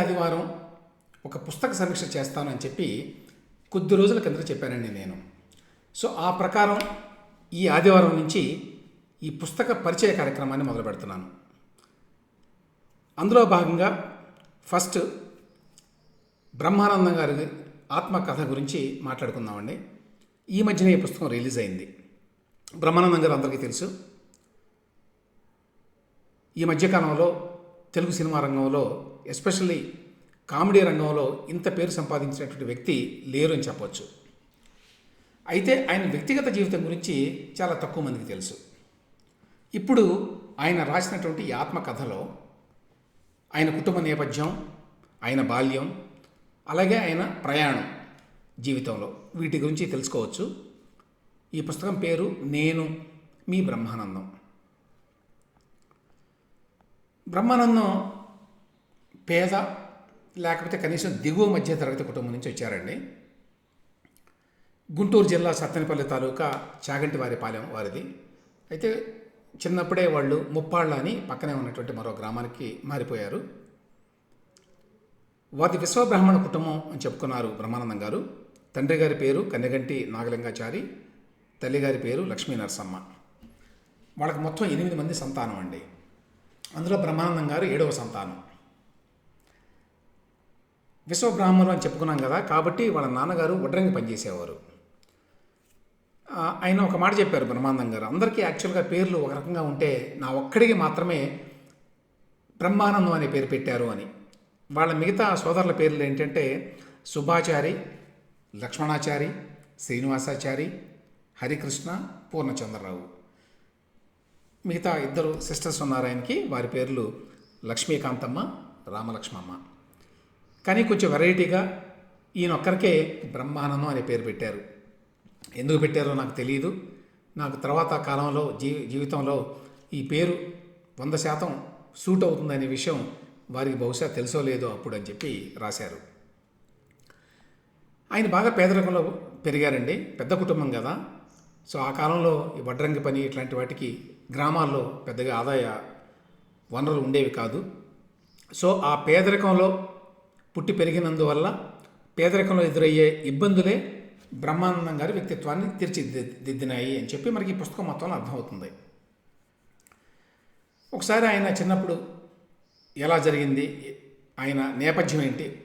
ఆదివారం ఒక పుస్తక సమీక్ష చేస్తానని చెప్పి కొద్ది రోజుల కిందట చెప్పానండి నేను. సో ఆ ప్రకారం ఈ ఆదివారం నుంచి ఈ పుస్తక పరిచయ కార్యక్రమాన్ని మొదలు పెడుతున్నాను. అందులో భాగంగా ఫస్ట్ బ్రహ్మానందం గారి ఆత్మకథ గురించి మాట్లాడుకుందామండి. ఈ మధ్యనే ఈ పుస్తకం రిలీజ్ అయింది. బ్రహ్మానందం గారు అందరికీ తెలుసు. ఈ మధ్యకాలంలో తెలుగు సినిమా రంగంలో ఎస్పెషల్లీ కామెడీ రంగంలో ఇంత పేరు సంపాదించినటువంటి వ్యక్తి లేరు అని చెప్పొచ్చు. అయితే ఆయన వ్యక్తిగత జీవితం గురించి చాలా తక్కువ మందికి తెలుసు. ఇప్పుడు ఆయన రాసినటువంటి ఆత్మకథలో ఆయన కుటుంబ నేపథ్యం ఆయన బాల్యం అలాగే ఆయన ప్రయాణం జీవితంలో వీటి గురించి తెలుసుకోవచ్చు. ఈ పుస్తకం పేరు నేను మీ బ్రహ్మానందం. బ్రహ్మానందం పేద లేకపోతే కనీసం దిగువ మధ్య తరగతి కుటుంబం నుంచి వచ్చారండి. గుంటూరు జిల్లా సత్తెనపల్లి తాలూకా చాగంటివారిపాలెం వారిది. అయితే చిన్నప్పుడే వాళ్ళు ముప్పాళ్ళ అని పక్కనే ఉన్నటువంటి మరో గ్రామానికి మారిపోయారు. వారి విశ్వబ్రాహ్మణ కుటుంబం అని చెప్పుకున్నారు బ్రహ్మానందం గారు. తండ్రి గారి పేరు కన్నెగంటి నాగలింగాచారి తల్లిగారి పేరు లక్ష్మీ నరసమ్మ వాళ్ళకి మొత్తం ఎనిమిది మంది సంతానం అండి. అందులో బ్రహ్మానందం గారు ఏడవ సంతానం. విశ్వబ్రాహ్మణులు అని చెప్పుకున్నాం కదా కాబట్టి వాళ్ళ నాన్నగారు వడ్రంగి పనిచేసేవారు. ఆయన ఒక మాట చెప్పారు బ్రహ్మానందం గారు అందరికీ యాక్చువల్గా పేర్లు ఒక రకంగా ఉంటే నా ఒక్కడికి మాత్రమే బ్రహ్మానందం అనే పేరు పెట్టారు అని. వాళ్ళ మిగతా సోదరుల పేర్లు ఏంటంటే సుభాచారి లక్ష్మణాచారి శ్రీనివాసాచారి హరికృష్ణ పూర్ణచంద్రరావు. మిగతా ఇద్దరు సిస్టర్స్ ఉన్నారు ఆయనకి వారి పేర్లు లక్ష్మీకాంతమ్మ రామలక్ష్మమ్మ. కానీ కొంచెం వెరైటీగా ఈయన ఒక్కరికే బ్రహ్మానందం అనే పేరు పెట్టారు. ఎందుకు పెట్టారో నాకు తెలియదు నాకు తర్వాత కాలంలో జీ జీవితంలో ఈ పేరు వంద శాతం సూట్ అవుతుందనే విషయం వారికి బహుశా తెలుసో లేదో అప్పుడు అని చెప్పి రాశారు. ఆయన బాగా పేదరికంలో పెరిగారండి. పెద్ద కుటుంబం కదా. సో ఆ కాలంలో ఈ వడ్రంగి పని ఇట్లాంటి వాటికి గ్రామాల్లో పెద్దగా ఆదాయ వనరులు ఉండేవి కాదు. సో ఆ పేదరికంలో పుట్టి పెరిగినందువల్ల పేదరికంలో ఎదురయ్యే ఇబ్బందులే బ్రహ్మానందం గారి వ్యక్తిత్వాన్ని తీర్చిదిద్దినాయి అని చెప్పి మనకి ఈ పుస్తకం మొత్తంలో అర్థమవుతుంది. ఒకసారి ఆయన చిన్నప్పుడు ఎలా జరిగింది ఆయన నేపథ్యం ఏంటి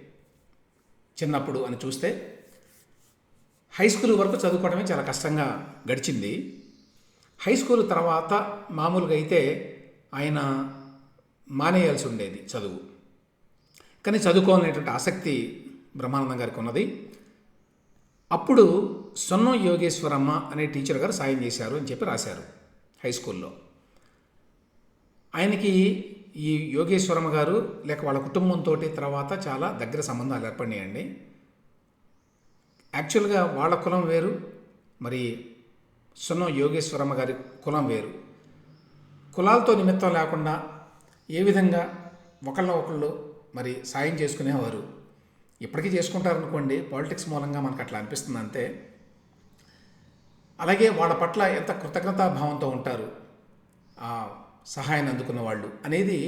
చిన్నప్పుడు అని చూస్తే హై స్కూల్ వరకు చదువుకోవడమే చాలా కష్టంగా గడిచింది. హై స్కూల్ తర్వాత మామూలుగా అయితే ఆయన మానేయాల్సి ఉండేది చదువు. కానీ చదువుకోవాలనేటువంటి ఆసక్తి బ్రహ్మానందం గారికి ఉన్నది. అప్పుడు సొన్నం యోగేశ్వరమ్మ అనే టీచర్ గారు సాయం చేశారు అని చెప్పి రాశారు హై స్కూల్లో. ఆయనకి ఈ యోగేశ్వరమ్మ గారు లేక వాళ్ళ కుటుంబంతో తర్వాత చాలా దగ్గర సంబంధాలు ఏర్పడినాయండి. యాక్చువల్గా వాళ్ళ కులం వేరు మరి సున్నం యోగేశ్వరమ్మ గారి కులం వేరు. కులాలతో నిమిత్తం లేకుండా ఏ విధంగా ఒకళ్ళ ఒకళ్ళు మరి సాయం చేసుకునేవారు. ఇప్పటికీ చేసుకుంటారనుకోండి పాలిటిక్స్ మూలంగా మనకు అట్లా అనిపిస్తుంది అంతే. అలాగే వాళ్ళ పట్ల ఎంత కృతజ్ఞతాభావంతో ఉంటారు ఆ సహాయాన్ని అందుకున్న వాళ్ళు అనేది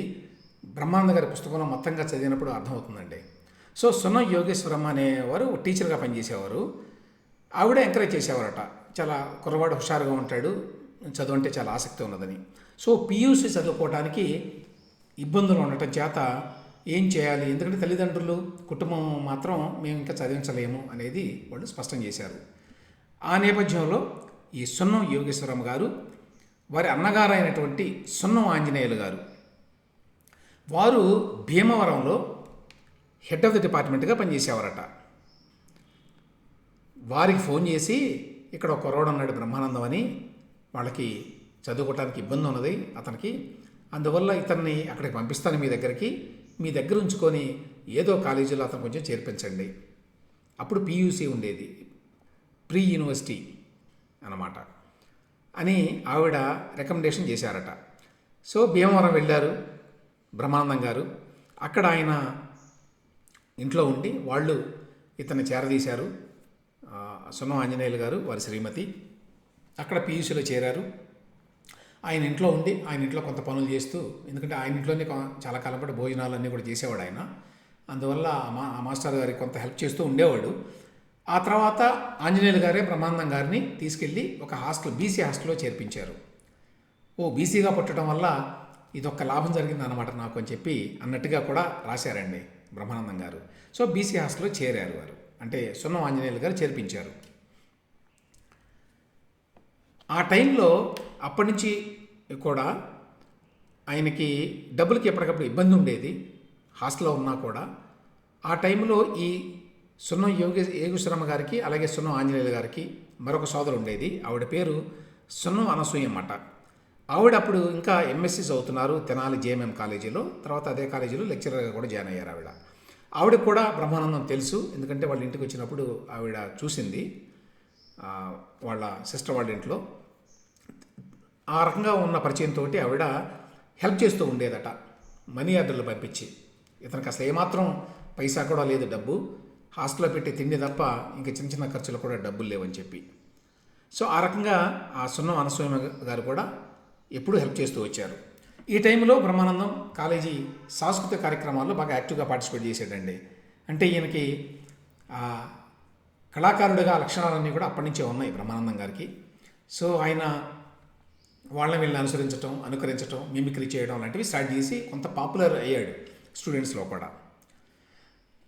బ్రహ్మానంద గారి పుస్తకంలో మొత్తంగా చదివినప్పుడు అర్థమవుతుందండి. సో సున్నం యోగేశ్వరమ్మ అనేవారు టీచర్గా పనిచేసేవారు. ఆవిడ ఎంకరేజ్ చేసేవారట. చాలా కుర్రవాడు హుషారుగా ఉంటాడు చదువు అంటే చాలా ఆసక్తి ఉన్నదని. సో పియూసీ చదువుకోవడానికి ఇబ్బందులు ఉండటం చేత ఏం చేయాలి? ఎందుకంటే తల్లిదండ్రులు కుటుంబం మాత్రం మేము ఇంకా చదివించలేము అనేది వాళ్ళు స్పష్టం చేశారు. ఆ నేపథ్యంలో ఈ సున్నం యోగేశ్వరమ్మ గారు వారి అన్నగారు అయినటువంటి సున్నం ఆంజనేయులు గారు వారు భీమవరంలో హెడ్ ఆఫ్ ది డిపార్ట్మెంట్గా పనిచేసేవారట. వారికి ఫోన్ చేసి ఇక్కడ ఒక కుర్రోడు ఉన్నాడు బ్రహ్మానందం అని వాళ్ళకి చదువుకోవటానికి ఇబ్బంది ఉన్నది అతనికి. అందువల్ల ఇతన్ని అక్కడికి పంపిస్తాను మీ దగ్గరికి. మీ దగ్గర ఉంచుకొని ఏదో కాలేజీలో అతను కొంచెం చేర్పించండి. అప్పుడు పియూసీ ఉండేది. ప్రీ యూనివర్సిటీ అన్నమాట. అని ఆవిడ రికమెండేషన్ చేశారట. సో భీమవరం వెళ్ళారు బ్రహ్మానందం గారు. అక్కడ ఆయన ఇంట్లో ఉండి వాళ్ళు ఇతన్ని చేరదీశారు. సున్నం ఆంజనేయులు గారు వారి శ్రీమతి. అక్కడ పీయూసీలో చేరారు. ఆయన ఇంట్లో ఉండి ఆయన ఇంట్లో కొంత పనులు చేస్తూ ఎందుకంటే ఆయన ఇంట్లోనే కొ- చాలా కాలం పాటు భోజనాలు అన్నీ కూడా చేసేవాడు ఆయన. అందువల్ల మా మాస్టర్ గారికి కొంత హెల్ప్ చేస్తూ ఉండేవాడు. ఆ తర్వాత ఆంజనేయులు గారే బ్రహ్మానందం గారిని తీసుకెళ్ళి ఒక హాస్టల్ బీసీ హాస్టల్లో చేర్పించారు. ఓ బీసీగా పుట్టడం వల్ల ఇదొక్క లాభం జరిగింది అనమాట నాకు అని చెప్పి అన్నట్టుగా కూడా రాశారండి బ్రహ్మానందం గారు. సో బీసీ హాస్టల్లో చేరారు వారు. అంటే సున్నం ఆంజనేయులు గారు చేర్పించారు. ఆ టైంలో అప్పటి నుంచి కూడా ఆయనకి డబ్బులకి ఎప్పటికప్పుడు ఇబ్బంది ఉండేది. హాస్టల్లో ఉన్నా కూడా. ఆ టైంలో ఈ సున్నం యోగి యోగేశ్వరమ్మ గారికి అలాగే సున్నం ఆంజనేయులు గారికి మరొక సోదరు ఉండేది. ఆవిడ పేరు సున్నం అనసూయ అన్నమాట. ఆవిడ అప్పుడు ఇంకా ఎంఎస్సీ చదువుతున్నారు తెనాలి జేఎంఎం కాలేజీలో. తర్వాత అదే కాలేజీలో లెక్చరర్గా కూడా జాయిన్ అయ్యారు ఆవిడ. ఆవిడకు కూడా బ్రహ్మానందం తెలుసు. ఎందుకంటే వాళ్ళ ఇంటికి వచ్చినప్పుడు ఆవిడ చూసింది. వాళ్ళ సిస్టర్ వాళ్ళ ఇంట్లో ఆ రకంగా ఉన్న పరిచయంతో ఆవిడ హెల్ప్ చేస్తూ ఉండేదట మనీ ఆర్డర్లు పంపించి. ఇతనికి అసలు ఏమాత్రం పైసా కూడా లేదు డబ్బు. హాస్టల్లో పెట్టి తిండి తప్ప ఇంకా చిన్న చిన్న ఖర్చులు కూడా డబ్బులు లేవని చెప్పి. సో ఆ రకంగా ఆ సున్నం అనసూయమ గారు కూడా ఎప్పుడూ హెల్ప్ చేస్తూ వచ్చారు. ఈ టైంలో బ్రహ్మానందం కాలేజీ సాంస్కృతిక కార్యక్రమాల్లో బాగా యాక్టివ్గా పార్టిసిపేట్ చేసాడండి అంటే ఈయనకి కళాకారుడిగా లక్షణాలన్నీ కూడా అప్పటి నుంచే ఉన్నాయి బ్రహ్మానందం గారికి. సో ఆయన వాళ్ళని వీళ్ళని అనుసరించడం అనుకరించడం మిమిక్రీ చేయడం లాంటివి స్టార్ట్ చేసి కొంత పాపులర్ అయ్యాడు స్టూడెంట్స్లో కూడా.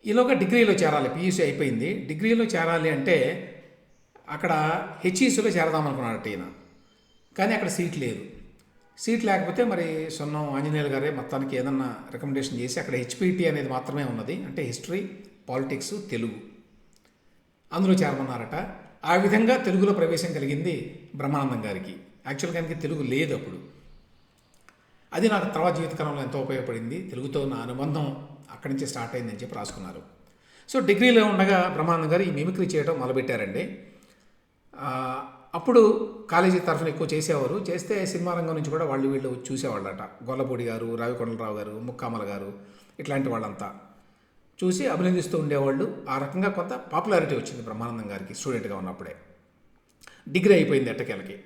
ఈలోగా డిగ్రీలో చేరాలి పీయూసీ అయిపోయింది. డిగ్రీలో చేరాలి అంటే అక్కడ హెచ్ఈసీలో చేరదామనుకున్నాడు ఈయన. కానీ అక్కడ సీట్ లేదు. సీట్ లేకపోతే మరి సొన్నం ఆంజనేయులు గారే మొత్తానికి ఏదన్నా రికమెండేషన్ చేసి అక్కడ హెచ్పిటి అనేది మాత్రమే ఉన్నది. అంటే హిస్టరీ పాలిటిక్స్ తెలుగు. అందులో చేరమన్నారట. ఆ విధంగా తెలుగులో ప్రవేశం కలిగింది బ్రహ్మానందం గారికి. యాక్చువల్గా ఆయనకి తెలుగు లేదు అప్పుడు. అది నాకు తర్వాత జీవితకాలంలో ఎంతో ఉపయోగపడింది. తెలుగుతో నా అనుబంధం అక్కడి నుంచి స్టార్ట్ అయిందని చెప్పి రాసుకున్నారు. సో డిగ్రీలో ఉండగా బ్రహ్మానందం గారు ఈ మిమిక్రీ చేయడం మొదలుపెట్టారండి. అప్పుడు కాలేజీ తరఫున ఎక్కువ చేసేవారు. చేస్తే సినిమా రంగం నుంచి కూడా వాళ్ళు వీళ్ళు చూసేవాళ్ళట. గొల్లపూడి గారు రావికొండలరావు గారు ముక్కామల గారు ఇట్లాంటి వాళ్ళంతా. చూసి అభినందిస్తూ ఉండేవాళ్ళు. ఆ రకంగా కొంత పాపులారిటీ వచ్చింది బ్రహ్మానందం గారికి స్టూడెంట్గా ఉన్నప్పుడే. డిగ్రీ అయిపోయింది ఎట్టకేలకి.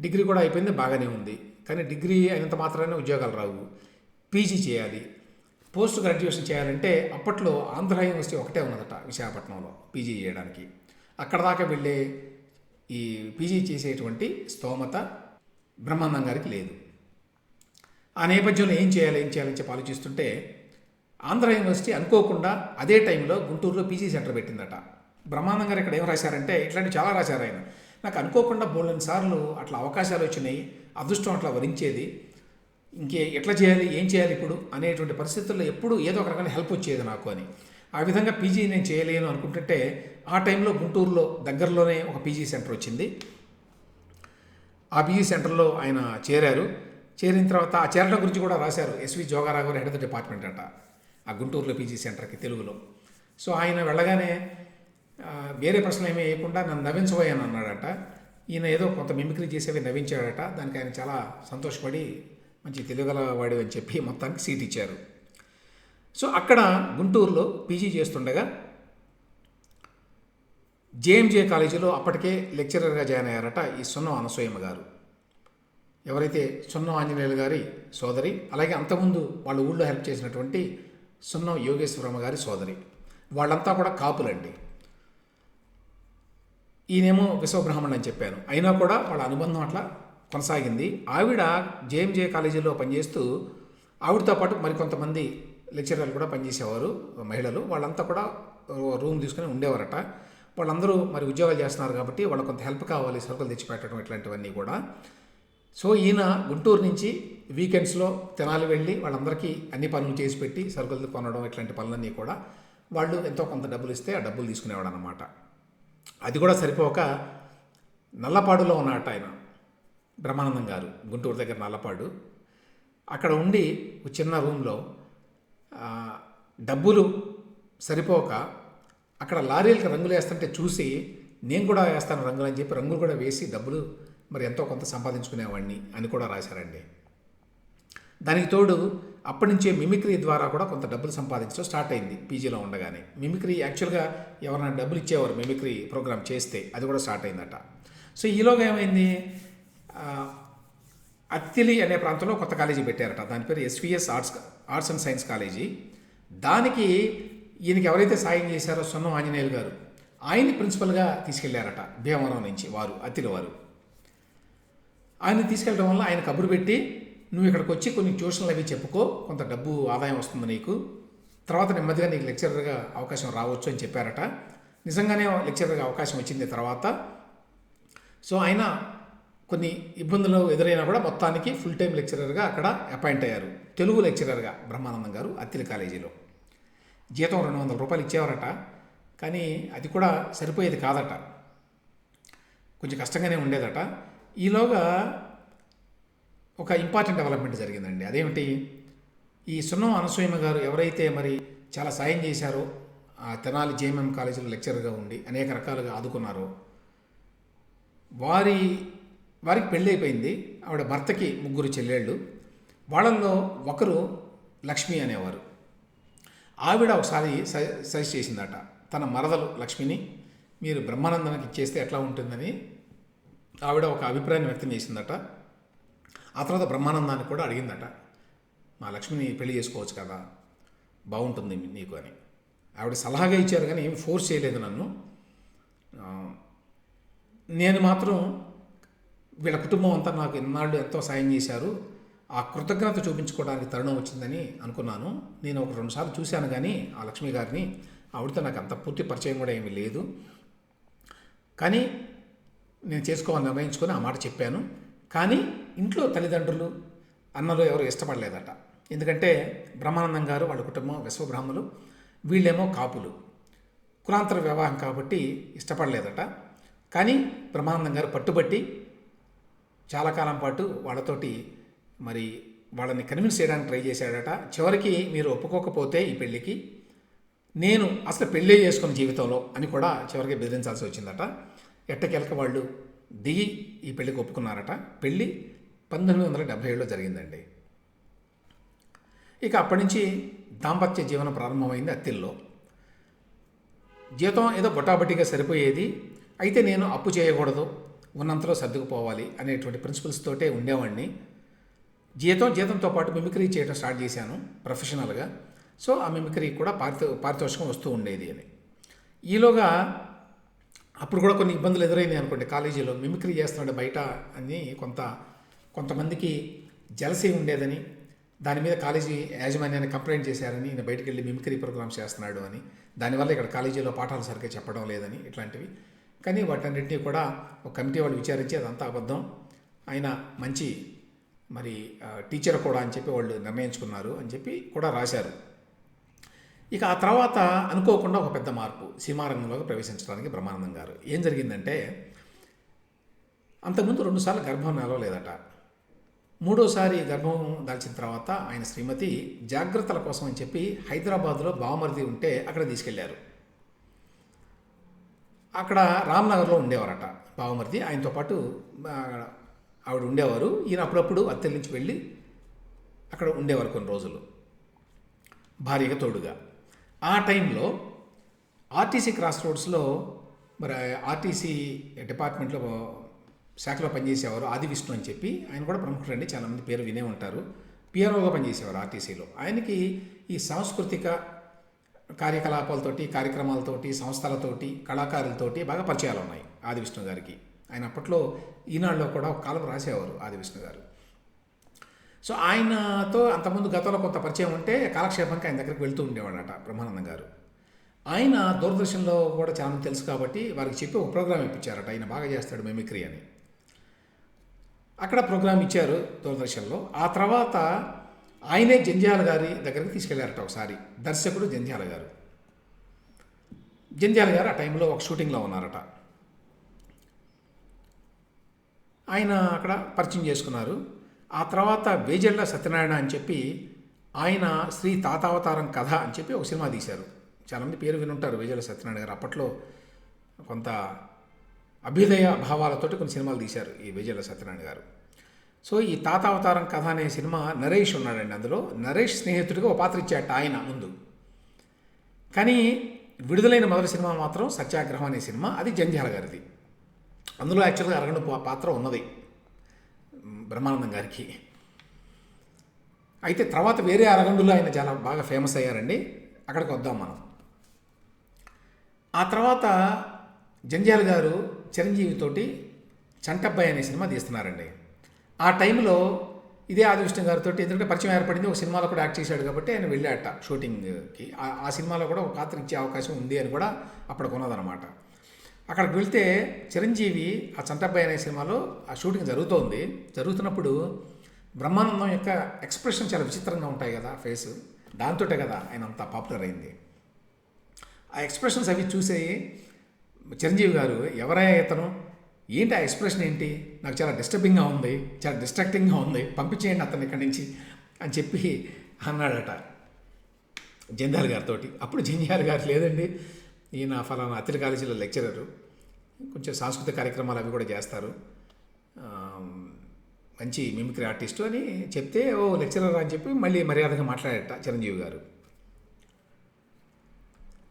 డిగ్రీ కూడా అయిపోయింది బాగానే ఉంది. కానీ డిగ్రీ అయినంత మాత్రమే ఉద్యోగాలు రావు. పీజీ చేయాలి. పోస్ట్ గ్రాడ్యుయేషన్ చేయాలంటే అప్పట్లో ఆంధ్ర యూనివర్సిటీ ఒకటే ఉన్నదట విశాఖపట్నంలో పీజీ చేయడానికి. అక్కడ దాకా వెళ్ళే ఈ పీజీ చేసేటువంటి స్తోమత బ్రహ్మానందం గారికి లేదు. ఆ నేపథ్యంలో ఏం చేయాలి ఏం చేయాలని చెప్పి ఆలోచిస్తుంటే ఆంధ్ర యూనివర్సిటీ అనుకోకుండా అదే టైంలో గుంటూరులో పీజీ సెంటర్ పెట్టిందట. బ్రహ్మానందం గారు ఇక్కడ ఏం రాశారంటే ఇట్లాంటి చాలా రాశారు ఆయన. నాకు అనుకోకుండా బోల్డెన్ సార్లు అట్లా అవకాశాలు వచ్చినాయి అదృష్టం అట్లా వరించేది ఇంకే ఎట్లా చేయాలి ఏం చేయాలి ఇప్పుడు అనేటువంటి పరిస్థితుల్లో ఎప్పుడు ఏదో ఒక రకమైన హెల్ప్ వచ్చేది నాకు అని. ఆ విధంగా పీజీ నేను చేయలేను అనుకుంటుంటే ఆ టైంలో గుంటూరులో దగ్గరలోనే ఒక పీజీ సెంటర్ వచ్చింది. ఆ పీజీ సెంటర్లో ఆయన చేరారు. చేరిన తర్వాత ఆ చేరడం గురించి కూడా రాశారు ఎస్వి జోగారావు గారు హెడ్ ఆఫ్ ద డిపార్ట్మెంట్ అంట. ఆ గుంటూరులో పీజీ సెంటర్కి తెలుగులో. సో ఆయన వెళ్ళగానే వేరే ప్రశ్నలు ఏమీ వేయకుండా నన్ను నవ్వించబోయాను అన్నాడట. ఈయన ఏదో కొంత మిమిక్రీ చేసేవి నవ్వించాడట. దానికి ఆయన చాలా సంతోషపడి మంచి తెలుగుగలవాడి అని చెప్పి మొత్తానికి సీట్ ఇచ్చారు. సో అక్కడ గుంటూరులో పీజీ చేస్తుండగా జేఎంజే కాలేజీలో అప్పటికే లెక్చరర్గా జాయిన్ అయ్యారట ఈ సున్నం అనసూయమ్మ గారు. ఎవరైతే సున్నం ఆంజనేయులు గారి సోదరి అలాగే అంతకుముందు వాళ్ళ ఊళ్ళో హెల్ప్ చేసినటువంటి సున్నం యోగేశ్వరమ్మ గారి సోదరి. వాళ్ళంతా కూడా కాపులండి. ఈయనేమో విశ్వబ్రాహ్మణ్ అని చెప్పాను. అయినా కూడా వాళ్ళ అనుబంధం అట్లా కొనసాగింది. ఆవిడ జేఎంజే కాలేజీలో పనిచేస్తూ ఆవిడతో పాటు మరికొంతమంది లెక్చరర్లు కూడా పనిచేసేవారు మహిళలు. వాళ్ళంతా కూడా రూమ్ తీసుకుని ఉండేవారట. వాళ్ళందరూ మరి ఉద్యోగాలు చేస్తున్నారు కాబట్టి వాళ్ళకి కొంత హెల్ప్ కావాలి సరుకులు తెచ్చిపెట్టడం ఇట్లాంటివన్నీ కూడా. సో ఈయన గుంటూరు నుంచి వీకెండ్స్లో తెనాలి వెళ్ళి వాళ్ళందరికీ అన్ని పనులు చేసి పెట్టి సరుకులు కొనడం ఇట్లాంటి పనులన్నీ కూడా వాళ్ళు ఎంతో కొంత డబ్బులు ఇస్తే ఆ డబ్బులు తీసుకునేవాడు అనమాట అది కూడా సరిపోక నల్లపాడులో ఉన్నట ఆయన బ్రహ్మానందం గారు గుంటూరు దగ్గర నల్లపాడు. అక్కడ ఉండి ఒక చిన్న రూమ్లో డబ్బులు సరిపోక అక్కడ లారీలకు రంగులు వేస్తుంటే చూసి నేను కూడా వేస్తాను రంగులు అని చెప్పి రంగులు కూడా వేసి డబ్బులు మరి ఎంతో కొంత సంపాదించుకునేవాడిని అని కూడా రాశారండి. దానికి తోడు అప్పటి నుంచే మిమిక్రీ ద్వారా కూడా కొంత డబ్బులు సంపాదించడం స్టార్ట్ అయింది పీజీలో ఉండగానే. మిమిక్రీ యాక్చువల్గా ఎవరైనా డబ్బులు ఇచ్చేవారు మిమిక్రీ ప్రోగ్రామ్ చేస్తే అది కూడా స్టార్ట్ అయిందట. సో ఈలోగా ఏమైంది? అత్తిలి అనే ప్రాంతంలో కొత్త కాలేజీ పెట్టారట. దాని పేరు SVS arts arts and science college. దానికి ఈయనకి ఎవరైతే సాయం చేశారో సొన్నం ఆంజనేయులు గారు ఆయన్ని ప్రిన్సిపల్గా తీసుకెళ్ళారట భీమవరం నుంచి వారు అత్తిలి వారు. ఆయన తీసుకెళ్ళడం వల్ల ఆయన కబురు పెట్టి నువ్వు ఇక్కడికి వచ్చి కొన్ని ట్యూషన్లు అవి చెప్పుకో కొంత డబ్బు ఆదాయం వస్తుంది నీకు. తర్వాత నెమ్మదిగా నీకు లెక్చరర్గా అవకాశం రావచ్చు అని చెప్పారట. నిజంగానే లెక్చరర్గా అవకాశం వచ్చింది తర్వాత. సో ఆయన కొన్ని ఇబ్బందులు ఎదురైనా కూడా మొత్తానికి ఫుల్ టైం లెక్చరర్గా అక్కడ అపాయింట్ అయ్యారు. తెలుగు లెక్చరర్గా బ్రహ్మానందం గారు అత్తిలి కాలేజీలో. జీతం రెండు వందల రూపాయలు ఇచ్చేవారట. కానీ అది కూడా సరిపోయేది కాదట. కొంచెం కష్టంగానే ఉండేదట. ఈలోగా ఒక ఇంపార్టెంట్ డెవలప్మెంట్ జరిగిందండి. అదేమిటి? ఈ సున్నం అనసూయమ్మ గారు ఎవరైతే మరి చాలా సాయం చేశారో ఆ తెనాలి జేఎంఎం కాలేజీలో లెక్చరర్గా ఉండి అనేక రకాలుగా ఆదుకున్నారో వారి వారికి పెళ్ళి అయిపోయింది. ఆవిడ భర్తకి ముగ్గురు చెల్లెళ్ళు. వాళ్ళల్లో ఒకరు లక్ష్మి అనేవారు. ఆవిడ ఒకసారి సజ- సజెస్ట్ చేసిందట తన మరదలు లక్ష్మిని మీరు బ్రహ్మానందానికి ఇచ్చేస్తే ఎట్లా ఉంటుందని? ఆవిడ ఒక అభిప్రాయాన్ని వ్యక్తం చేసిందట. ఆ తర్వాత బ్రహ్మానందాన్ని కూడా అడిగిందట మా లక్ష్మిని పెళ్ళి చేసుకోవచ్చు కదా బాగుంటుంది నీకు అని. ఆవిడ సలహాగా ఇచ్చారు కానీ ఏమి ఫోర్స్ చేయలేదు నన్ను. నేను మాత్రం వీళ్ళ కుటుంబం అంతా నాకు ఇన్నాళ్ళు ఎంతో సాయం చేశారు. ఆ కృతజ్ఞత చూపించుకోవడానికి తరుణం వచ్చిందని అనుకున్నాను. నేను ఒక రెండుసార్లు చూశాను కానీ ఆ లక్ష్మి గారిని ఆవిడతో నాకు అంత పూర్తి పరిచయం కూడా ఏమీ లేదు. కానీ నేను చేసుకోవాలని నిర్ణయించుకొని ఆ మాట చెప్పాను. కానీ ఇంట్లో తల్లిదండ్రులు అన్నలు ఎవరు ఇష్టపడలేదట. ఎందుకంటే బ్రహ్మానందం గారు వాళ్ళ కుటుంబం విశ్వబ్రాహ్మలు వీళ్ళేమో కాపులు. కులాంతర వివాహం కాబట్టి ఇష్టపడలేదట. కానీ బ్రహ్మానందం గారు పట్టుబట్టి చాలా కాలం పాటు వాళ్ళతోటి మరి వాళ్ళని కన్విన్స్ చేయడానికి ట్రై చేశాడట. చివరికి మీరు ఒప్పుకోకపోతే ఈ పెళ్ళికి నేను అసలు పెళ్ళే చేసుకున్న జీవితంలో అని కూడా చివరికి బెదిరించాల్సి వచ్చిందట. ఎట్టకెలక వాళ్ళు దిగి ఈ పెళ్ళికి ఒప్పుకున్నారట. పెళ్ళి పంతొమ్మిది వందల డెబ్భై ఏడులో జరిగిందండి. ఇక అప్పటి నుంచి దాంపత్య జీవనం ప్రారంభమైంది అత్తిల్లో. జీతం ఏదో బొటాబొటిగా సరిపోయేది. అయితే నేను అప్పు చేయకూడదు ఉన్నంతలో సర్దుకుపోవాలి అనేటువంటి ప్రిన్సిపల్స్ తోటే ఉండేవాడిని జీతం జీతంతో పాటు మిమిక్రీ చేయడం స్టార్ట్ చేశాను ప్రొఫెషనల్గా సో ఆ మిమిక్రీ కూడా పారితో పారితోషికం వస్తూ ఉండేది అని. ఈలోగా అప్పుడు కూడా కొన్ని ఇబ్బందులు ఎదురైనాయి అనుకోండి కాలేజీలో. మిమిక్రీ చేస్తున్నాడు బయట అని కొంత కొంతమందికి జలసీ ఉండేదని దాని మీద కాలేజీ యాజమాన్యాన్ని కంప్లైంట్ చేశారని ఈయన బయటికి వెళ్ళి మిమిక్రీ ప్రోగ్రామ్స్ చేస్తున్నాడు అని దానివల్ల ఇక్కడ కాలేజీలో పాఠాలు సరిగ్గా చెప్పడం లేదని ఇట్లాంటివి. కానీ వాటన్నింటినీ కూడా ఒక కమిటీ వాళ్ళు విచారించి అదంతా అబద్ధం. ఆయన మంచి మరి టీచర్ కూడా అని చెప్పి వాళ్ళు నిర్ణయించుకున్నారు అని చెప్పి కూడా రాశారు. ఇక ఆ తర్వాత అనుకోకుండా ఒక పెద్ద మార్పు సినిమారంగంలోకి ప్రవేశించడానికి బ్రహ్మానందం గారు ఏం జరిగిందంటే అంతకుముందు రెండుసార్లు గర్భం నిలవలేదట మూడోసారి గర్భం దాల్చిన తర్వాత ఆయన శ్రీమతి జాగ్రత్తల కోసం అని చెప్పి హైదరాబాద్లో బావమరిది ఉంటే అక్కడ తీసుకెళ్ళారు. అక్కడ రామ్నగర్లో ఉండేవారట బావమరిది. ఆయనతో పాటు ఆవిడ ఉండేవారు. ఈయన అప్పుడప్పుడు అత్తెల నుంచి వెళ్ళి అక్కడ ఉండేవారు కొన్ని రోజులు. భార్యగా తోడుగా. ఆ టైంలో ఆర్టీసీ క్రాస్ రోడ్స్లో మరి ఆర్టీసీ డిపార్ట్మెంట్లో శాఖలో పనిచేసేవారు ఆది విష్ణు అని చెప్పి. ఆయన కూడా ప్రముఖులండి చాలామంది పేరు వినే ఉంటారు. పిఆర్ఓగా పనిచేసేవారు ఆర్టీసీలో. ఆయనకి ఈ సాంస్కృతిక కార్యకలాపాలతోటి కార్యక్రమాలతోటి సంస్థలతోటి కళాకారులతోటి బాగా పరిచయాలు ఉన్నాయి ఆది విష్ణు గారికి. ఆయన అప్పట్లో ఈనాడులో కూడా ఒక కాలం రాసేవారు ఆది విష్ణు గారు. సో ఆయనతో అంతకుముందు గతంలో కొంత పరిచయం ఉంటే కాలక్షేపానికి ఆయన దగ్గరికి వెళ్తూ ఉండేవాడట బ్రహ్మానందం గారు. ఆయన దూరదర్శన్లో కూడా చాలా తెలుసు కాబట్టి వారికి చెప్పి ఒక ప్రోగ్రామ్ ఇప్పించారట. ఆయన బాగా చేస్తాడు మిమిక్రీ అని. అక్కడ ప్రోగ్రామ్ ఇచ్చారు దూరదర్శన్లో. ఆ తర్వాత ఆయనే జంధ్యాల గారి దగ్గరికి తీసుకెళ్ళారట ఒకసారి. దర్శకుడు జంధ్యాల గారు. జంధ్యాల గారు ఆ టైంలో ఒక షూటింగ్లో ఉన్నారట. ఆయన అక్కడ పరిచయం చేసుకున్నారు. ఆ తర్వాత వేజల్ల సత్యనారాయణ అని చెప్పి ఆయన శ్రీ తాతావతారం కథ అని చెప్పి ఒక సినిమా తీశారు. చాలామంది పేరు వినుంటారు వేజల్ల సత్యనారాయణ గారు. అప్పట్లో కొంత అభ్యుదయ భావాలతోటి కొన్ని సినిమాలు తీశారు ఈ వేజల్ల సత్యనారాయణ గారు. సో ఈ తాతావతారం కథ అనే సినిమా నరేష్ ఉన్నాడండి అందులో. నరేష్ స్నేహితుడిగా ఒక పాత్ర ఇచ్చాట ఆయన ముందు. కానీ విడుదలైన మొదటి సినిమా మాత్రం సత్యాగ్రహం అనే సినిమా అది జంధ్యాల గారిది. అందులో యాక్చువల్గా అరగంట పాత్ర ఉన్నది. బ్రహ్మానందం గారికి. అయితే తర్వాత వేరే అరగండులో ఆయన చాలా బాగా ఫేమస్ అయ్యారండి. అక్కడికి వద్దాం మనం. ఆ తర్వాత జంజాల్ గారు చిరంజీవితోటి చంటబ్బాయి అనే సినిమా తీస్తున్నారండి. ఆ టైంలో ఇదే ఆదివిష్ణు గారితో ఎందుకంటే పరిచయం ఏర్పడింది ఒక సినిమాలో కూడా యాక్ట్ చేశాడు కాబట్టి ఆయన వెళ్ళాట షూటింగ్కి. ఆ- సినిమాలో కూడా ఒక పాత్ర ఇచ్చే అవకాశం ఉంది అని కూడా అప్పుడు కొన్నదనమాట అక్కడికి వెళ్తే చిరంజీవి ఆ చంటబ్బాయి అనే సినిమాలో ఆ షూటింగ్ జరుగుతోంది. జరుగుతున్నప్పుడు బ్రహ్మానందం యొక్క ఎక్స్ప్రెషన్ చాలా విచిత్రంగా ఉంటాయి కదా ఫేస్. దాంతోటే కదా ఆయన అంత పాపులర్ అయింది. ఆ ఎక్స్ప్రెషన్స్ అవి చూసి చిరంజీవి గారు ఎవరై ఇతను? ఏంటి ఆ ఎక్స్ప్రెషన్ ఏంటి? నాకు చాలా డిస్టర్బింగ్గా ఉంది చాలా డిస్ట్రాక్టింగ్గా ఉంది పంపించేయండి అతను ఇక్కడి నుంచి అని చెప్పి అన్నాడట జంధ్యాల గారితోటి. అప్పుడు జంధ్యాల గారు లేదండి. ఈయన ఫలానా అతిరి కాలేజీలో లెక్చరరు. కొంచెం సాంస్కృతిక కార్యక్రమాలు అవి కూడా చేస్తారు. మంచి మిమిక్రీ ఆర్టిస్టు అని చెప్తే ఓ లెక్చరర్ అని చెప్పి మళ్ళీ మర్యాదగా మాట్లాడట చిరంజీవి గారు.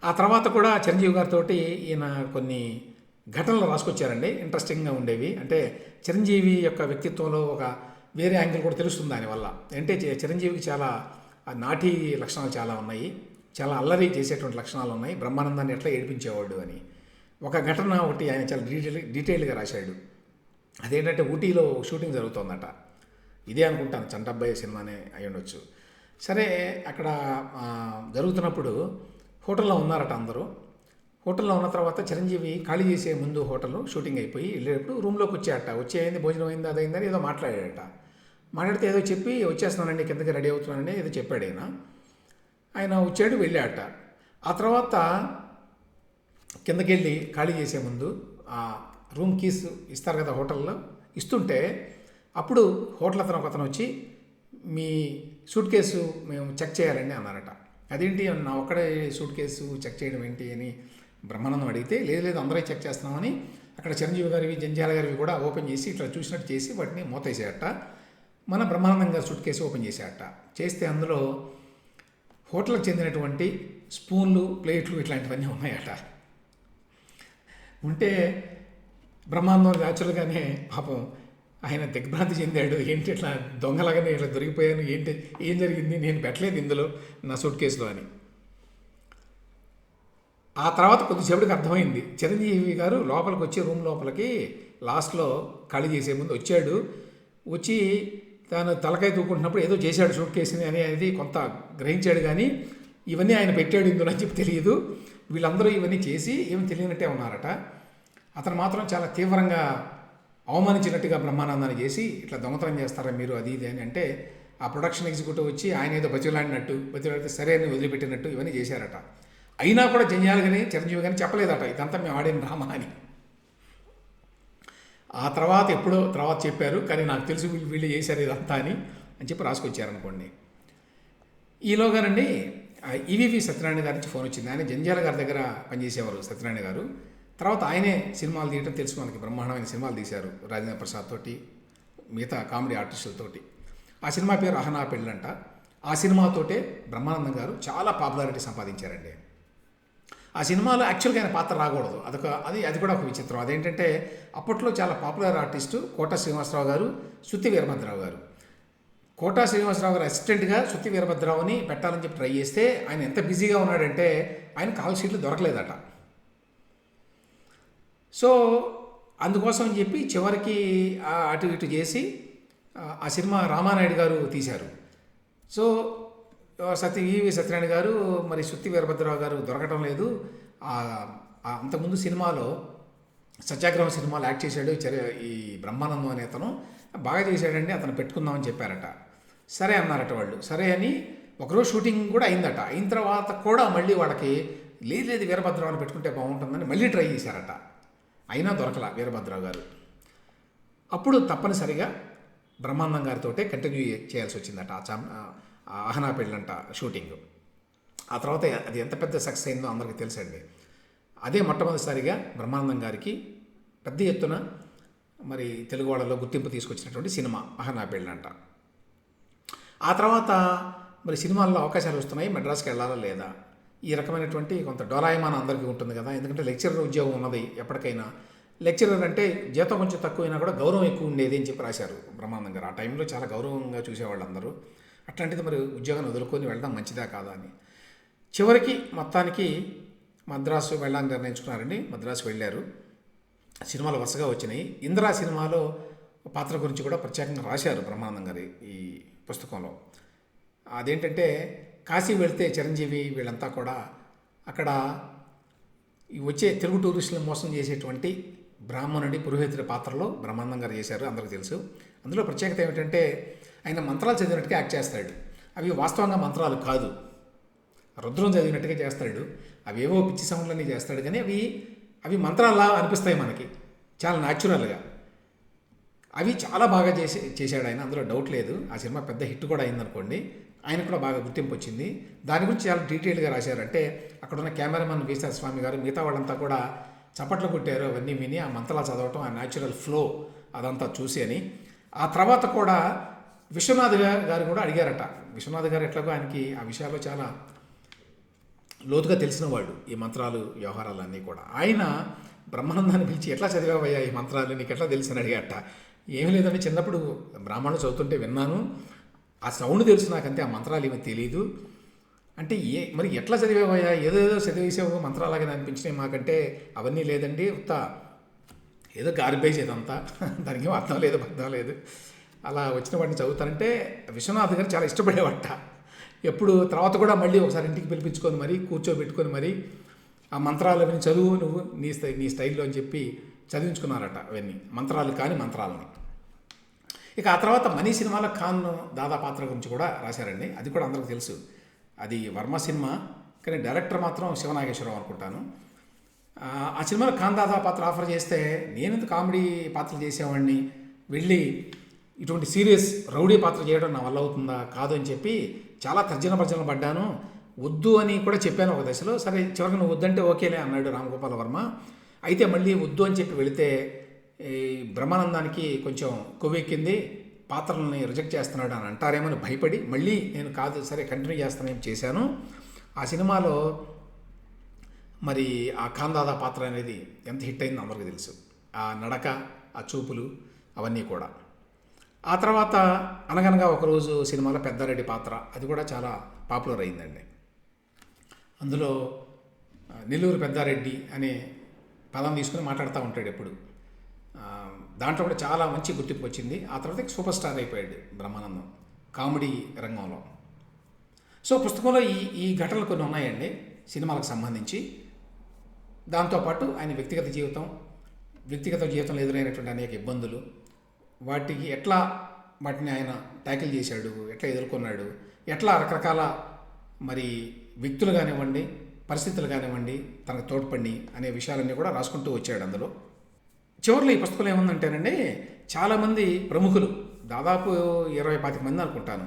ఆ తర్వాత కూడా చిరంజీవి గారితో ఈయన కొన్ని ఘటనలు రాసుకొచ్చారండి. ఇంట్రెస్టింగ్గా ఉండేవి. అంటే చిరంజీవి యొక్క వ్యక్తిత్వంలో ఒక వేరే యాంగిల్ కూడా తెలుస్తుంది దానివల్ల. అంటే చిరంజీవికి చాలా నాటి లక్షణాలు చాలా ఉన్నాయి. చాలా అల్లరి చేసేటువంటి లక్షణాలు ఉన్నాయి. బ్రహ్మానందాన్ని ఎట్లా ఏడిపించేవాడు అని. ఒక ఘటన ఒకటి ఆయన చాలా డీటెయిల్ డీటెయిల్గా రాశాడు. అదేంటంటే ఊటీలో షూటింగ్ జరుగుతోందట. ఇదే అనుకుంటాను చంటబ్బాయి సినిమానే అయి ఉండొచ్చు. సరే అక్కడ జరుగుతున్నప్పుడు హోటల్లో ఉన్నారట అందరూ. హోటల్లో ఉన్న తర్వాత చిరంజీవి ఖాళీ చేసే ముందు హోటల్ షూటింగ్ అయిపోయి వెళ్ళేటప్పుడు రూమ్లోకి వచ్చాయట. వచ్చి అయింది భోజనం అయింది అదైందని ఏదో మాట్లాడాడట. మాట్లాడితే ఏదో చెప్పి వచ్చేస్తున్నానండి కిందకి రెడీ అవుతున్నానని ఏదో చెప్పాడు ఆయన. ఆయన వచ్చాడు వెళ్ళాట ఆ తర్వాత కిందకి వెళ్ళి ఖాళీ చేసే ముందు ఆ రూమ్ కీస్ ఇస్తారు కదా హోటల్లో ఇస్తుంటే అప్పుడు హోటల్ అతను ఒక అతను వచ్చి మీ సూట్ కేసు మేము చెక్ చేయాలండి అన్నారట. అదేంటి? నా ఒక్కడే సూట్ కేసు చెక్ చేయడం ఏంటి? అని బ్రహ్మానందం అడిగితే లేదు లేదు అందరూ చెక్ చేస్తున్నామని అక్కడ చిరంజీవి గారివి జంజాల గారివి కూడా ఓపెన్ చేసి ఇట్లా చూసినట్టు చేసి వాటిని మూతేసేయట. మన బ్రహ్మానందం గారు సూట్ కేసు ఓపెన్ చేసేయట. చేస్తే అందులో హోటల్కి చెందినటువంటి స్పూన్లు ప్లేట్లు ఇట్లాంటివన్నీ ఉన్నాయట. ఉంటే బ్రహ్మాండం న్యాచురల్గానే పాపం ఆయన దిగ్భ్రాంతి చెందాడు. ఏంటి ఇట్లా దొంగలాగానే ఇట్లా దొరికిపోయాను? ఏంటి ఏం జరిగింది? నేను పెట్టలేదు ఇందులో నా సూట్ కేసులో అని. ఆ తర్వాత కొద్దిసేపటికి అర్థమైంది. చిరంజీవి గారు లోపలికి వచ్చి రూమ్ లోపలికి లాస్ట్లో ఖాళీ చేసే ముందు వచ్చాడు. వచ్చి తాను తలకాయ తూకుంటున్నప్పుడు ఏదో చేశాడు షూట్ కేసుని అని అనేది కొంత గ్రహించాడు కానీ ఇవన్నీ ఆయన పెట్టాడు ఇందులో అని చెప్పి తెలియదు. వీళ్ళందరూ ఇవన్నీ చేసి ఏమి తెలియనట్టే ఉన్నారట. అతను మాత్రం చాలా తీవ్రంగా అవమానించినట్టుగా బ్రహ్మానందాన్ని చేసి ఇట్లా దొంగతనం చేస్తారా మీరు అది ఇది అని అంటే ఆ ప్రొడక్షన్ ఎగ్జిక్యూటివ్ వచ్చి ఆయన ఏదో బతిలాడినట్టు బతిలాడితే సరే అని వదిలిపెట్టినట్టు ఇవన్నీ చేశారట. అయినా కూడా జంజాలు కానీ చిరంజీవి కానీ చెప్పలేదట ఇదంతా మేము ఆడిన రామా అని. ఆ తర్వాత ఎప్పుడో తర్వాత చెప్పారు కానీ నాకు తెలుసు వీళ్ళు వీళ్ళు చేశారు ఇదంతా అని అని చెప్పి రాసుకొచ్చారనుకోండి. ఈలోగానండి ఈవీవి సత్యనారాయణ గారి నుంచి ఫోన్ వచ్చింది. ఆయన జంజాల గారి దగ్గర పనిచేసేవారు సత్యనారాయణ గారు. తర్వాత ఆయనే సినిమాలు తీయటం తెలుసు మనకి బ్రహ్మాండమైన సినిమాలు తీశారు రాజేంద్ర ప్రసాద్ తోటి మిగతా కామెడీ ఆర్టిస్టులతోటి ఆ సినిమా పేరు అహనా పెళ్ళంట. ఆ సినిమాతోటే బ్రహ్మానందం గారు చాలా పాపులారిటీ సంపాదించారండి. ఆ సినిమాలో యాక్చువల్గా ఆయన పాత్ర రాకూడదు. అదొక అది అది కూడా ఒక విచిత్రం. అదేంటంటే అప్పట్లో చాలా పాపులర్ ఆర్టిస్టు కోట శ్రీనివాసరావు గారు శృతి వీరభద్రరావు గారు. కోటా శ్రీనివాసరావు గారు అసిస్టెంట్గా శృతి వీరభద్రరావుని పెట్టాలని చెప్పి ట్రై చేస్తే ఆయన ఎంత బిజీగా ఉన్నాడంటే ఆయన కాల్ షీట్లు దొరకలేదట. సో అందుకోసం అని చెప్పి చివరికి అటు ఇటు చేసి ఆ- సినిమా రామానాయుడు గారు తీశారు. సో సత్య ఈవి సత్యనారాయణ గారు మరి సుత్తి వీరభద్రరావు గారు దొరకటం లేదు. అంతకుముందు సినిమాలో సత్యాగ్రహం సినిమాలో యాక్ట్ చేశాడు ఈ బ్రహ్మానందం అనే అతను. బాగా చేశాడండి అతను పెట్టుకుందామని చెప్పారట. సరే అన్నారట వాళ్ళు. సరే అని ఒకరోజు షూటింగ్ కూడా అయిందట. అయిన తర్వాత కూడా మళ్ళీ వాళ్ళకి లేదు లేదు వీరభద్రరావుని పెట్టుకుంటే బాగుంటుందని మళ్ళీ ట్రై చేశారట. అయినా దొరకల వీరభద్రరావు గారు. అప్పుడు తప్పనిసరిగా బ్రహ్మానందం గారితో కంటిన్యూ చేయాల్సి వచ్చిందట. ఆ చామ్ ఆహనా పెళ్ళంట షూటింగ్. ఆ తర్వాత అది ఎంత పెద్ద సక్సెస్ అయిందో అందరికీ తెలుసండి. అదే మొట్టమొదటిసారిగా బ్రహ్మానందం గారికి పెద్ద ఎత్తున మరి తెలుగు వాళ్ళలో గుర్తింపు తీసుకొచ్చినటువంటి సినిమా అహనా పెళ్ళంట. ఆ తర్వాత మరి సినిమాల్లో అవకాశాలు వస్తున్నాయి మెడ్రాస్కి వెళ్ళాలా లేదా? ఈ రకమైనటువంటి కొంత డోలాయమానం అందరికీ ఉంటుంది కదా ఎందుకంటే లెక్చరర్ ఉద్యోగం ఉన్నది ఎప్పటికైనా. లెక్చరర్ అంటే జీతం కొంచెం తక్కువైనా కూడా గౌరవం ఎక్కువ ఉండేది అని చెప్పి రాశారు బ్రహ్మానందం గారు. ఆ టైంలో చాలా గౌరవంగా చూసేవాళ్ళు అందరూ అట్లాంటిది మరి ఉద్యోగాన్ని వదులుకొని వెళ్ళడం మంచిదా కాదా అని. చివరికి మొత్తానికి మద్రాసు వెళ్ళాలని నిర్ణయించుకున్నారండి. మద్రాసు వెళ్ళారు. సినిమాలు వరుసగా వచ్చినాయి. ఇందిరా సినిమాలో పాత్ర గురించి కూడా ప్రత్యేకంగా రాశారు బ్రహ్మానందం గారి ఈ పుస్తకంలో. అదేంటంటే కాశీ వెళ్తే చిరంజీవి వీళ్ళంతా కూడా అక్కడ ఈ వచ్చే తెలుగు టూరిస్టులను మోసం చేసేటువంటి బ్రాహ్మణుడి పురోహితుడి పాత్రలో బ్రహ్మానందం గారు చేశారు. అందరికీ తెలుసు. అందులో ప్రత్యేకత ఏమిటంటే ఆయన మంత్రాలు చదివినట్టుగా యాక్ట్ చేస్తాడు. అవి వాస్తవంగా మంత్రాలు కాదు. రుద్రం చదివినట్టుగా చేస్తాడు. అవి ఏవో పిచ్చి సౌండ్లన్నీ చేస్తాడు. కానీ అవి అవి మంత్రాల్లా అనిపిస్తాయి మనకి. చాలా న్యాచురల్గా అవి చాలా బాగా చేసి చేశాడు ఆయన. అందులో డౌట్ లేదు. ఆ సినిమా పెద్ద హిట్ కూడా అయిందనుకోండి. ఆయన కూడా బాగా గుర్తింపు వచ్చింది. దాని గురించి చాలా డీటెయిల్గా రాశారంటే అక్కడున్న అక్కడ ఉన్న వీసా స్వామి గారు మిగతా వాళ్ళంతా కూడా చప్పట్లు కొట్టారు. అవన్నీ విని ఆ మంత్రాలు చదవటం ఆ న్యాచురల్ ఫ్లో అదంతా చూసి అని. ఆ తర్వాత కూడా విశ్వనాథ్ గారు కూడా అడిగారట. విశ్వనాథ్ గారు ఎట్లాగో ఆయనకి ఆ విషయాల్లో చాలా లోతుగా తెలిసిన వాళ్ళు ఈ మంత్రాలు వ్యవహారాలన్నీ కూడా. ఆయన బ్రహ్మానందాన్ని పిలిచి ఎట్లా చదివావయ్యా ఈ మంత్రాలు? నీకు ఎట్లా తెలిసిన అని అడిగాట ఏమీ లేదండి చిన్నప్పుడు బ్రాహ్మణులు చదువుతుంటే విన్నాను. ఆ సౌండ్ తెలుసు నాకంతే ఆ మంత్రాలు ఏమీ తెలియదు అంటే ఏ మరి ఎట్లా చదివావయ్యా? ఏదో ఏదో చదివేసావు మంత్రాలాగా అనిపించినాయి మాకంటే. అవన్నీ లేదండి ఉత్త ఏదో గార్బేజ్ ఇదంతా దానికి ఏం అర్థం లేదు అర్థం లేదు. అలా వచ్చిన వాటిని చదువుతానంటే విశ్వనాథ్ గారు చాలా ఇష్టపడేవాట ఎప్పుడు తర్వాత కూడా మళ్ళీ ఒకసారి ఇంటికి పిలిపించుకొని మరి కూర్చోబెట్టుకొని మరి ఆ మంత్రాలు అవన్నీ చదువు నువ్వు నీ స్టై నీ స్టైల్లో అని చెప్పి చదివించుకున్నారట అవన్నీ. మంత్రాలు కానీ మంత్రాలను. ఇక ఆ తర్వాత మనీ సినిమాలో ఖాన్ దాదా పాత్ర గురించి కూడా రాశారండి. అది కూడా అందరికీ తెలుసు. అది వర్మ సినిమా. కానీ డైరెక్టర్ మాత్రం శివనాగేశ్వరరావు అనుకుంటాను. ఆ, సినిమాలో కాంతాదా పాత్ర ఆఫర్ చేస్తే నేనెందుకు కామెడీ పాత్రలు చేసేవాడిని? వెళ్ళి ఇటువంటి సీరియస్ రౌడీ పాత్ర చేయడం నా వల్ల అవుతుందా? కాదు అని చెప్పి చాలా తర్జన భర్జన పడ్డాను. వద్దు అని కూడా చెప్పాను ఒక దశలో. సరే చివరికి నువ్వు వద్దంటే ఓకేలే అన్నాడు రామగోపాల వర్మ. అయితే మళ్ళీ వద్దు అని చెప్పి వెళితే ఈ బ్రహ్మానందానికి కొంచెం కొవ్వెక్కింది. పాత్రలని రిజెక్ట్ చేస్తున్నాడు అని అంటారేమని భయపడి మళ్ళీ నేను కాదు సరే కంటిన్యూ చేస్తానని చేశాను. ఆ సినిమాలో మరి ఆ ఖాందాదా పాత్ర అనేది ఎంత హిట్ అయిందో అందరికీ తెలుసు. ఆ నడక ఆ చూపులు అవన్నీ కూడా. ఆ తర్వాత అనగనగా ఒకరోజు సినిమాలో పెద్దారెడ్డి పాత్ర అది కూడా చాలా పాపులర్ అయిందండి. అందులో నెల్లూరు పెద్దారెడ్డి అనే పదం తీసుకుని మాట్లాడుతూ ఉంటాడు ఎప్పుడు. దాంట్లో కూడా చాలా మంచి గుర్తింపు వచ్చింది. ఆ తర్వాత సూపర్ స్టార్ అయిపోయాడు బ్రహ్మానందం కామెడీ రంగంలో. సో పుస్తకంలో ఈ ఈ ఘటనలు కొన్ని ఉన్నాయండి సినిమాలకు సంబంధించి. దాంతోపాటు ఆయన వ్యక్తిగత జీవితం వ్యక్తిగత జీవితంలో ఎదురైనటువంటి అనేక ఇబ్బందులు వాటికి ఎట్లా వాటిని ఆయన ట్యాకిల్ చేశాడు ఎట్లా ఎదుర్కొన్నాడు ఎట్లా రకరకాల మరి వ్యక్తులు కానివ్వండి పరిస్థితులు కానివ్వండి తనకు తోడ్పడి అనే విషయాలన్నీ కూడా రాసుకుంటూ వచ్చాడు అందులో. చివరిలో ఈ పుస్తకం ఏముందంటేనండి చాలామంది ప్రముఖులు దాదాపు ఇరవై పాతిక మంది అనుకుంటాను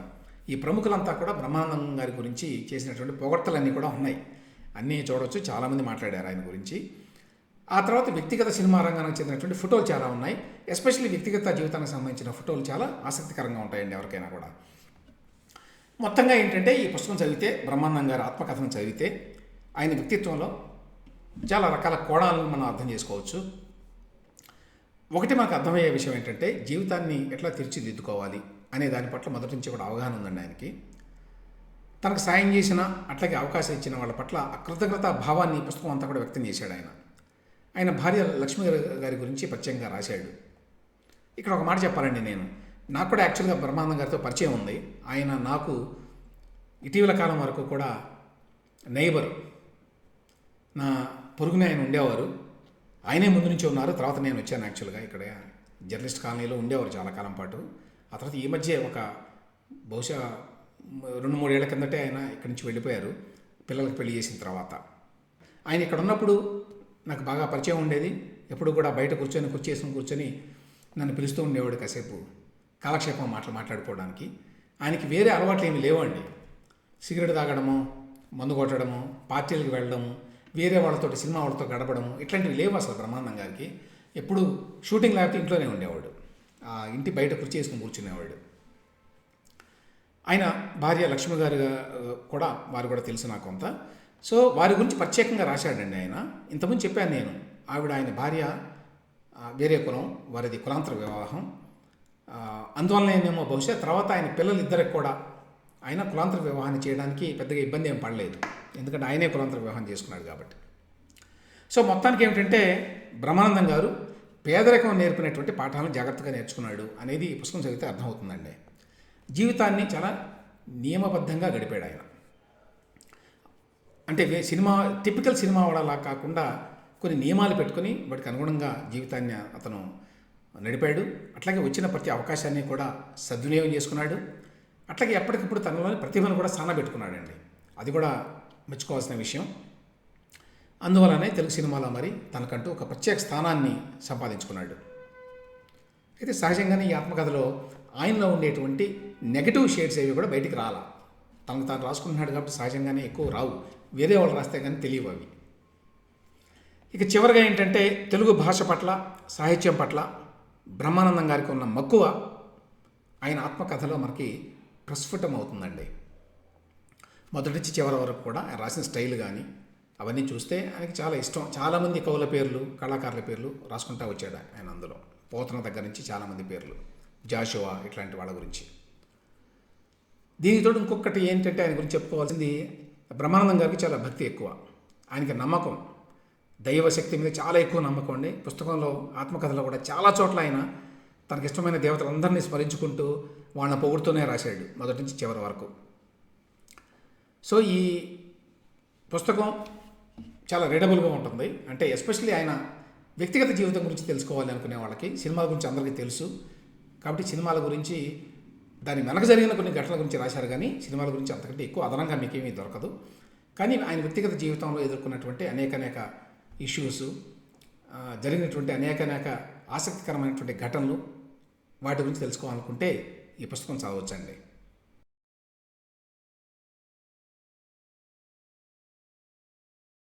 ఈ ప్రముఖులంతా కూడా బ్రహ్మానందం గారి గురించి చేసినటువంటి పొగడ్తలన్నీ కూడా ఉన్నాయి. అన్నీ చూడవచ్చు చాలామంది మాట్లాడారు ఆయన గురించి. ఆ తర్వాత వ్యక్తిగత సినిమా రంగానికి చెందినటువంటి ఫోటోలు చాలా ఉన్నాయి. ఎస్పెషల్లీ వ్యక్తిగత జీవితానికి సంబంధించిన ఫోటోలు చాలా ఆసక్తికరంగా ఉంటాయండి ఎవరికైనా కూడా. మొత్తంగా ఏంటంటే ఈ పుస్తకం చదివితే బ్రహ్మానందం గారి ఆత్మకథను చదివితే ఆయన వ్యక్తిత్వంలో చాలా రకాల కోణాలను మనం అర్థం చేసుకోవచ్చు. ఒకటి మనకు అర్థమయ్యే విషయం ఏంటంటే జీవితాన్ని ఎట్లా తీర్చిదిద్దుకోవాలి అనే దాని పట్ల మొదటి నుంచి కూడా అవగాహన ఉందండి ఆయనకి. తనకు సాయం చేసిన అట్లాగే అవకాశం ఇచ్చిన వాళ్ళ పట్ల కృతజ్ఞత భావాన్ని పుస్తకం అంతా కూడా వ్యక్తం చేశాడు ఆయన. ఆయన భార్య లక్ష్మి గారి- గారి గురించి ప్రత్యేకంగా రాశాడు. ఇక్కడ ఒక మాట చెప్పాలండి నేను. నాకు కూడా యాక్చువల్గా బ్రహ్మానందం గారితో పరిచయం ఉంది. ఆయన నాకు ఇటీవల కాలం వరకు కూడా నైబర్ నా పొరుగునే ఆయన ఉండేవారు. ఆయనే ముందు నుంచి ఉన్నారు. తర్వాత నేను వచ్చాను యాక్చువల్గా ఇక్కడ. జర్నలిస్ట్ కాలనీలో ఉండేవారు చాలా కాలం పాటు. ఆ తర్వాత ఈ మధ్య ఒక బహుశా రెండు మూడేళ్ళ కిందటే ఆయన ఇక్కడి నుంచి వెళ్ళిపోయారు పిల్లలకు పెళ్ళి చేసిన తర్వాత. ఆయన ఇక్కడ ఉన్నప్పుడు నాకు బాగా పరిచయం ఉండేది. ఎప్పుడు కూడా బయట కూర్చొని కుర్చీ కూర్చొని నన్ను పిలుస్తూ ఉండేవాడు కాసేపు కాలక్షేపం మాటలు మాట్లాడుకోవడానికి. ఆయనకి వేరే అలవాట్లు ఏమి లేవండి. సిగరెట్ తాగడము మందు కొట్టడము పార్టీలకు వెళ్ళడము వేరే వాళ్ళతో సినిమా వాళ్ళతో గడపడము ఇట్లాంటివి లేవు అసలు బ్రహ్మానందం గారికి. ఎప్పుడు షూటింగ్ లేకపోతే ఇంట్లోనే ఉండేవాడు. ఆ ఇంటి బయట కుర్చీ కూర్చునేవాడు. ఆయన భార్య లక్ష్మి గారు కూడా వారు కూడా తెలుసు నాకు కొంత సో వారి గురించి ప్రత్యేకంగా రాశాడండి ఆయన. ఇంతకుముందు చెప్పాను నేను ఆవిడ ఆయన భార్య వేరే కులం వారిది కులాంతర వివాహం. ఆ, అందువల్లనేమో బహుశా తర్వాత ఆయన పిల్లలు ఇద్దరికి కూడా ఆయన కులాంతర వివాహాన్ని చేయడానికి పెద్దగా ఇబ్బంది ఏం పడలేదు. ఎందుకంటే ఆయనే కులాంతర వివాహం చేసుకున్నాడు కాబట్టి. సో మొత్తానికి ఏమిటంటే బ్రహ్మానందం గారు పేదరికం నేర్పినటువంటి పాఠాలను జాగ్రత్తగా నేర్చుకున్నాడు అనేది ఈ పుస్తకం చదివితే అర్థమవుతుందండి. జీవితాన్ని చాలా నియమబద్ధంగా గడిపాడు ఆయన. అంటే సినిమా టిపికల్ సినిమా వాడలా కాకుండా కొన్ని నియమాలు పెట్టుకొని వాటికి అనుగుణంగా జీవితాన్ని అతను నడిపాడు. అట్లాగే వచ్చిన ప్రతి అవకాశాన్ని కూడా సద్వినియోగం చేసుకున్నాడు. అట్లాగే ఎప్పటికప్పుడు తనలోని ప్రతిభను కూడా సానబెట్టుకున్నాడండి అది కూడా మెచ్చుకోవాల్సిన విషయం. అందువలనే తెలుగు సినిమాలో మరి తనకంటూ ఒక ప్రత్యేక స్థానాన్ని సంపాదించుకున్నాడు. అయితే సహజంగానే ఈ ఆత్మకథలో ఆయనలో ఉండేటువంటి నెగటివ్ షేడ్స్ అవి కూడా బయటికి రాలా. తనకు తాను రాసుకుంటున్నాడు కాబట్టి సహజంగానే ఎక్కువ రావు. వేరే వాళ్ళు రాస్తే కానీ తెలియవు అవి. ఇక చివరిగా ఏంటంటే తెలుగు భాష పట్ల సాహిత్యం పట్ల బ్రహ్మానందం గారికి ఉన్న మక్కువ ఆయన ఆత్మకథలో మనకి ప్రస్ఫుటం అవుతుందండి. మొదటి నుంచి చివరి వరకు కూడా ఆయన రాసిన స్టైల్ కానీ అవన్నీ చూస్తే ఆయనకి చాలా ఇష్టం. చాలామంది కవుల పేర్లు కళాకారుల పేర్లు రాసుకుంటా వచ్చాడు ఆయన అందులో. పోతన దగ్గర నుంచి చాలామంది పేర్లు. జాషువా ఇట్లాంటి వాళ్ళ గురించి. దీనితో ఇంకొకటి ఏంటంటే ఆయన గురించి చెప్పుకోవాల్సింది బ్రహ్మానందం గారికి చాలా భక్తి ఎక్కువ. ఆయనకి నమ్మకం. దైవశక్తి మీద చాలా ఎక్కువ నమ్మకం అండి. పుస్తకంలో ఆత్మకథలో కూడా చాలా చోట్ల ఆయన తనకి ఇష్టమైన దేవతలందరినీ స్మరించుకుంటూ వాళ్ళని పొగుడుతూనే రాశాడు మొదటి నుంచి చివరి వరకు. సో ఈ పుస్తకం చాలా రీడబుల్గా ఉంటుంది. అంటే ఎస్పెషల్లీ ఆయన వ్యక్తిగత జీవితం గురించి తెలుసుకోవాలి అనుకునే వాళ్ళకి సినిమాల గురించి అందరికీ తెలుసు. కాబట్టి సినిమాల గురించి దాని వెనక జరిగిన కొన్ని ఘటనల గురించి రాశారు కానీ సినిమాల గురించి అంతకంటే ఎక్కువ అదనంగా మీకేమీ దొరకదు. కానీ ఆయన వ్యక్తిగత జీవితంలో ఎదుర్కొన్నటువంటి అనేక అనేక ఇష్యూస్ జరిగినటువంటి అనేక అనేక ఆసక్తికరమైనటువంటి ఘటనలు వాటి గురించి తెలుసుకోవాలనుకుంటే ఈ పుస్తకం చదవచ్చండి.